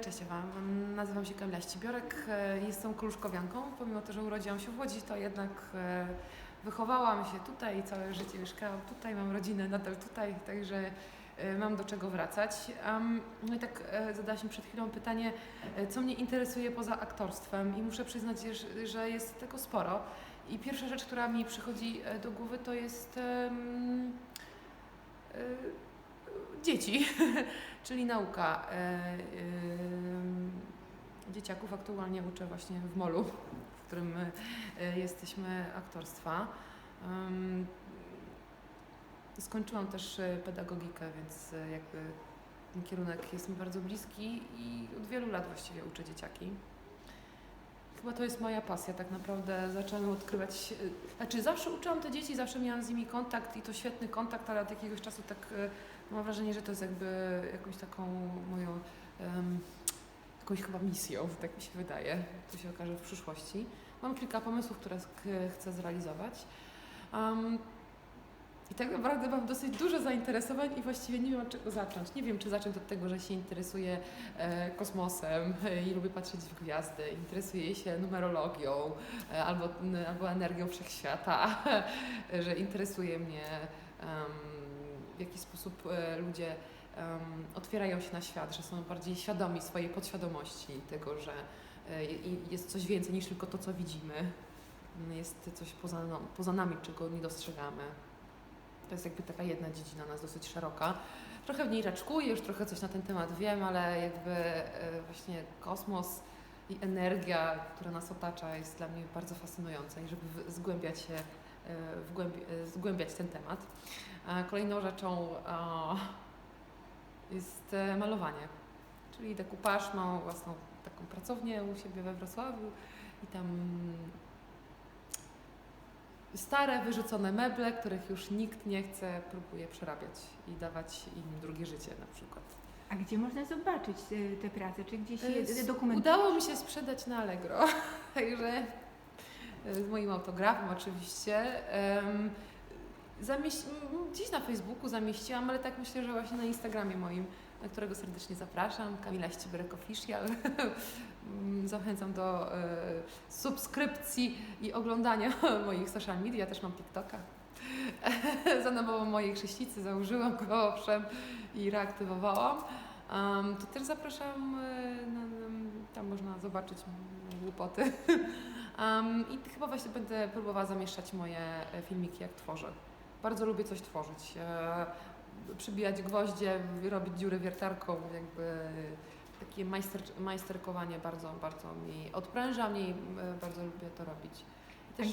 Cześć Ewa, nazywam się Kamila Ścibiorek, jestem kruszkowianką. Pomimo to, że urodziłam się w Łodzi, to jednak e, wychowałam się tutaj i całe życie mieszkałam tutaj, mam rodzinę nadal tutaj, także e, mam do czego wracać. No i tak e, zadałaś mi przed chwilą pytanie, co mnie interesuje poza aktorstwem i muszę przyznać, że- jest tego sporo. I pierwsza rzecz, która mi przychodzi do głowy, to jest dzieci, czyli nauka. E, em, dzieciaków aktualnie uczę właśnie w molu, w którym e, jesteśmy aktorstwa. Skończyłam też e, pedagogikę, więc e, jakby ten kierunek jest mi bardzo bliski i od wielu lat właściwie uczę dzieciaki. Chyba to jest moja pasja, tak naprawdę zaczęłam odkrywać. e, Znaczy, zawsze uczyłam te dzieci, zawsze miałam z nimi kontakt i to świetny kontakt, ale od jakiegoś czasu tak e, mam wrażenie, że to jest jakby jakąś taką moją, em, jakąś chyba misją, tak mi się wydaje. To się okaże w przyszłości. Mam kilka pomysłów, które chcę zrealizować. Um, i tak naprawdę mam dosyć dużo zainteresowań i właściwie nie wiem od czego zacząć. Nie wiem, czy zacząć od tego, że się interesuję e, kosmosem e, i lubię patrzeć w gwiazdy, interesuję się numerologią e, albo, albo energią wszechświata, że interesuje mnie em, w jaki sposób e, ludzie em, otwierają się na świat, że są bardziej świadomi swojej podświadomości tego, że e, jest coś więcej niż tylko to, co widzimy. Jest coś poza, no, poza nami, czego nie dostrzegamy. To jest jakby taka jedna dziedzina nas dosyć szeroka. Trochę w niej raczkuję, już trochę coś na ten temat wiem, ale jakby e, właśnie kosmos i energia, która nas otacza jest dla mnie bardzo fascynująca i żeby zgłębiać się, wgłębi, e, zgłębiać ten temat. Kolejną rzeczą jest e, malowanie, czyli dekupaż. Mam własną taką pracownię u siebie we Wrocławiu i tam stare, wyrzucone meble, których już nikt nie chce, próbuję przerabiać i dawać im drugie życie na przykład. A gdzie można zobaczyć e, te prace? Czy gdzieś E, dokumentujesz? Udało mi się sprzedać na Allegro, także e, z moim autografem oczywiście. M, gdzieś na Facebooku zamieściłam, ale tak myślę, że właśnie na Instagramie moim, na którego serdecznie zapraszam, Kamila Ściberek Official. Zachęcam do e, subskrypcji i oglądania moich social media. Ja też mam TikToka. Za namową mojej chrześcicy założyłam go, owszem, i reaktywowałam. Um, to też zapraszam, e, na, na, tam można zobaczyć głupoty. Um, I chyba właśnie będę próbowała zamieszczać moje e, filmiki, jak tworzę. Bardzo lubię coś tworzyć. E, przybijać gwoździe, robić dziury wiertarką, jakby takie majster, majsterkowanie bardzo, bardzo mi odpręża mnie i e, bardzo lubię to robić. Też,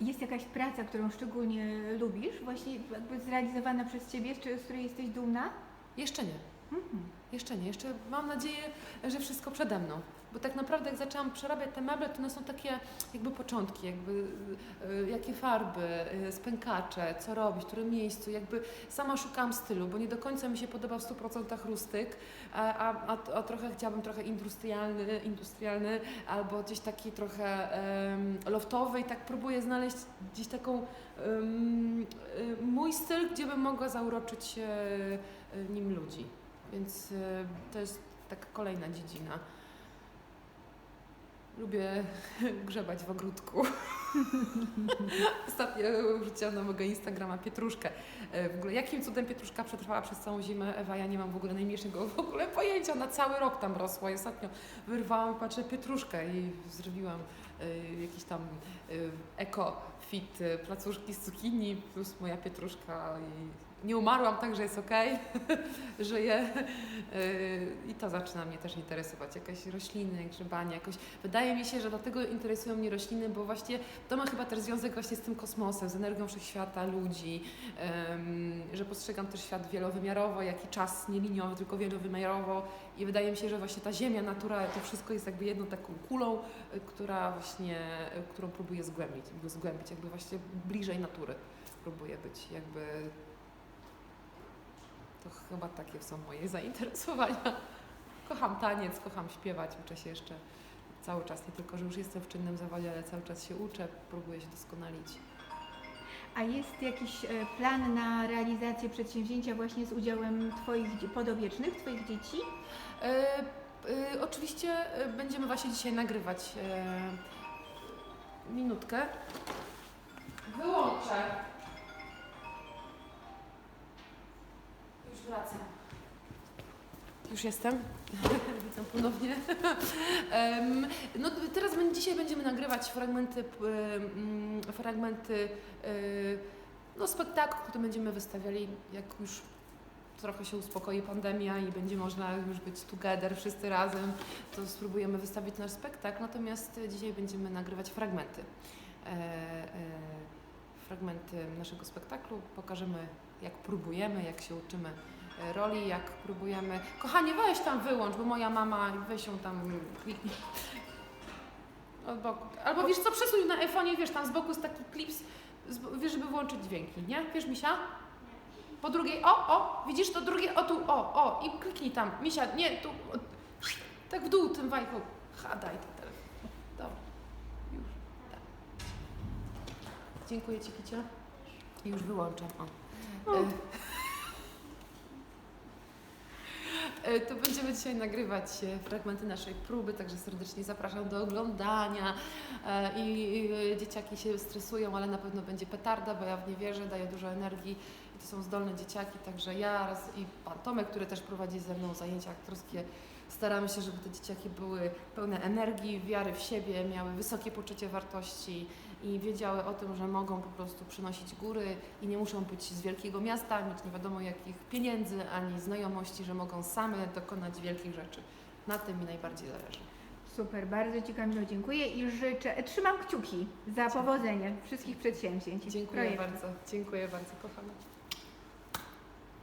Jest jakaś praca, którą szczególnie lubisz, właśnie jakby zrealizowana przez Ciebie, czy z której jesteś dumna? jeszcze nie. Mhm. Jeszcze nie, jeszcze mam nadzieję, że wszystko przede mną. Bo tak naprawdę jak zaczęłam przerabiać te meble, to one są takie jakby początki, jakby y, jakie farby, y, spękacze, co robić, w którym miejscu, jakby sama szukałam stylu, bo nie do końca mi się podobał w 100% rustyk, a, a, a, a trochę chciałabym trochę industrialny, industrialny albo gdzieś taki trochę loftowy i tak próbuję znaleźć gdzieś taką y, mój styl, gdzie bym mogła zauroczyć e, nim ludzi. Więc e, to jest taka kolejna dziedzina. Lubię grzebać w ogródku. Ostatnio wrzuciłam na mojego Instagrama pietruszkę. E, W ogóle jakim cudem pietruszka przetrwała przez całą zimę? Ewa, ja nie mam w ogóle najmniejszego w ogóle pojęcia. Ona cały rok tam rosła i ostatnio wyrwałam i patrzę pietruszkę i zrobiłam e, jakiś tam e, eko fit e, placuszki z cukinii plus moja pietruszka i nie umarłam, także jest okej, żyję. I to zaczyna mnie też interesować, jakieś rośliny, grzebanie, jakoś, wydaje mi się, że dlatego interesują mnie rośliny, bo właśnie to ma chyba też związek właśnie z tym kosmosem, z energią wszechświata, ludzi, że postrzegam też świat wielowymiarowo, jak i czas nie liniowy, tylko wielowymiarowo. I wydaje mi się, że właśnie ta ziemia, natura, to wszystko jest jakby jedną taką kulą, y, która właśnie, y, którą próbuję zgłębić, jakby zgłębić, jakby właśnie bliżej natury próbuję być, jakby to chyba takie są moje zainteresowania. Kocham taniec, kocham śpiewać, uczę się jeszcze cały czas, nie tylko, że już jestem w czynnym zawodzie, ale cały czas się uczę, próbuję się doskonalić. A jest jakiś e, plan na realizację przedsięwzięcia właśnie z udziałem Twoich podopiecznych, Twoich dzieci? E, e, oczywiście będziemy właśnie dzisiaj nagrywać minutkę. Wyłączę. Już wracam. Już jestem. Witam ponownie. No, teraz dzisiaj będziemy nagrywać fragmenty, fragmenty y, no, spektaklu, który będziemy wystawiali, jak już trochę się uspokoi pandemia i będzie można już być together wszyscy razem, to spróbujemy wystawić nasz spektakl. Natomiast dzisiaj będziemy nagrywać fragmenty. E, e, fragmenty naszego spektaklu. Pokażemy, jak próbujemy, jak się uczymy roli, jak próbujemy. Kochanie, weź tam wyłącz, bo moja mama, weź ją tam. Od boku. Albo wiesz co, przesuń na iPhone'ie, wiesz, tam z boku jest taki klips, wiesz, żeby włączyć dźwięki, nie? Wiesz, Misia? Po drugiej, o, o, widzisz to drugie, o tu, o, o i kliknij tam. Misia, nie, tu, o, tak w dół tym wajchu. Ha, daj ten telefon. Dobra, już, tak. Dziękuję Ci, Kicia. Już wyłączam, o. E, E, To będziemy dzisiaj nagrywać e, fragmenty naszej próby, także serdecznie zapraszam do oglądania. E, I dzieciaki się stresują, ale na pewno będzie petarda, bo ja w nie wierzę, daje dużo energii i to są zdolne dzieciaki, także ja raz i pan Tomek, który też prowadzi ze mną zajęcia aktorskie, staramy się, żeby te dzieciaki były pełne energii, wiary w siebie, miały wysokie poczucie wartości i wiedziały o tym, że mogą po prostu przynosić góry i nie muszą być z wielkiego miasta, mieć nie wiadomo jakich pieniędzy ani znajomości, że mogą same dokonać wielkich rzeczy. Na tym mi najbardziej zależy. Super, bardzo Ci Kamilo dziękuję i życzę, trzymam kciuki za powodzenie wszystkich przedsięwzięć. Dziękuję projektów. bardzo, dziękuję bardzo, kochana.